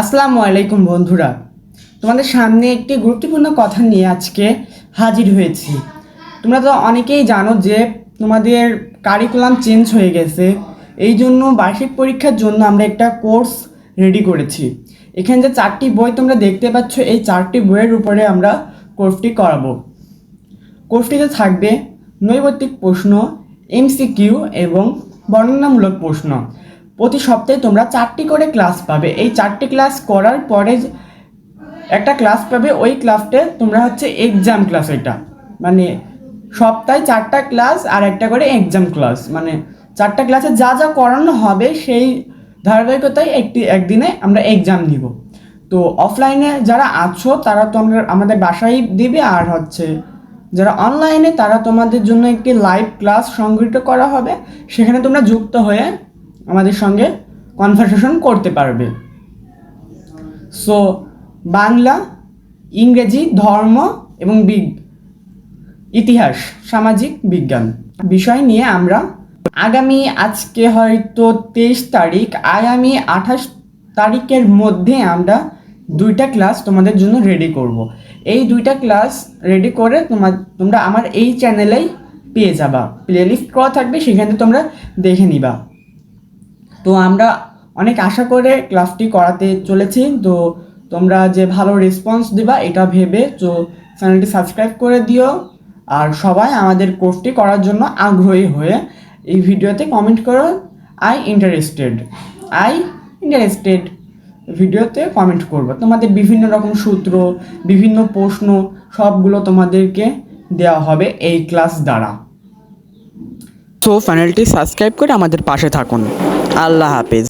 আসসালামু আলাইকুম বন্ধুরা। তোমাদের সামনে একটি গুরুত্বপূর্ণ কথা নিয়ে আজকে হাজির হয়েছি। তোমরা তো অনেকেই জানো যে তোমাদের কারিকুলাম চেঞ্জ হয়ে গেছে। এই জন্য বার্ষিক পরীক্ষার জন্য আমরা একটা কোর্স রেডি করেছি। এখানে যে চারটি বই তোমরা দেখতে পাচ্ছ, এই চারটি বইয়ের উপরে আমরা কোর্সটি করাবো। কোর্সটিতে থাকবে নৈবত্তিক প্রশ্ন এমসিকিউ এবং বর্ণনামূলক প্রশ্ন। প্রতি সপ্তাহে তোমরা চারটি করে ক্লাস পাবে। এই চারটি ক্লাস করার পরে একটা ক্লাস পাবে, ওই ক্লাসটে তোমরা হচ্ছে এক্সাম ক্লাস এটা। মানে সপ্তাহে চারটা ক্লাস আর একটা করে এক্সাম ক্লাস মানে চারটা ক্লাসে যা যা করানো হবে সেই ধারাবাহিকতায় একটি, একদিনে আমরা এক্সাম নিব। তো অফলাইনে যারা আছো, তারা তো আমাদের বাসায় দিবে আর হচ্ছে যারা অনলাইনে তারা তোমাদের জন্য একটি লাইভ ক্লাস সংগঠিত করা হবে। সেখানে তোমরা যুক্ত হয়ে আমাদের সঙ্গে কনভারসেশন করতে পারবে। সো বাংলা, ইংরেজি, ধর্ম এবং বিগ, ইতিহাস, সামাজিক বিজ্ঞান বিষয় নিয়ে আমরা আগামী আজকে হয়তো তেইশ তারিখ, আগামী আঠাশ তারিখের মধ্যে আমরা দুইটা ক্লাস তোমাদের জন্য রেডি করব। এই দুইটা ক্লাস রেডি করে তোমার তোমরা আমার এই চ্যানেলেই পেয়ে যাবা। প্লেলিস্ট করা থাকবে, সেখানে তোমরা দেখে নিবা। তো আমরা অনেক আশা করে ক্লাসটি করাতে চলেছি। তো তোমরা যে ভালো রেসপন্স দিবা, এটা ভেবে তো চ্যানেলটি সাবস্ক্রাইব করে দিও। আর সবাই আমাদের কোর্সটি করার জন্য আগ্রহী হয়ে এই ভিডিওতে কমেন্ট করো। আই ইন্টারেস্টেড আই ইন্টারেস্টেড ভিডিওতে কমেন্ট করব। তোমাদের বিভিন্ন রকম সূত্র, বিভিন্ন প্রশ্ন, সবগুলো তোমাদেরকে দেওয়া হবে এই ক্লাস দ্বারা। তো চ্যানেলটি সাবস্ক্রাইব করে আমাদের পাশে থাকুন। আল্লাহ হাফেজ।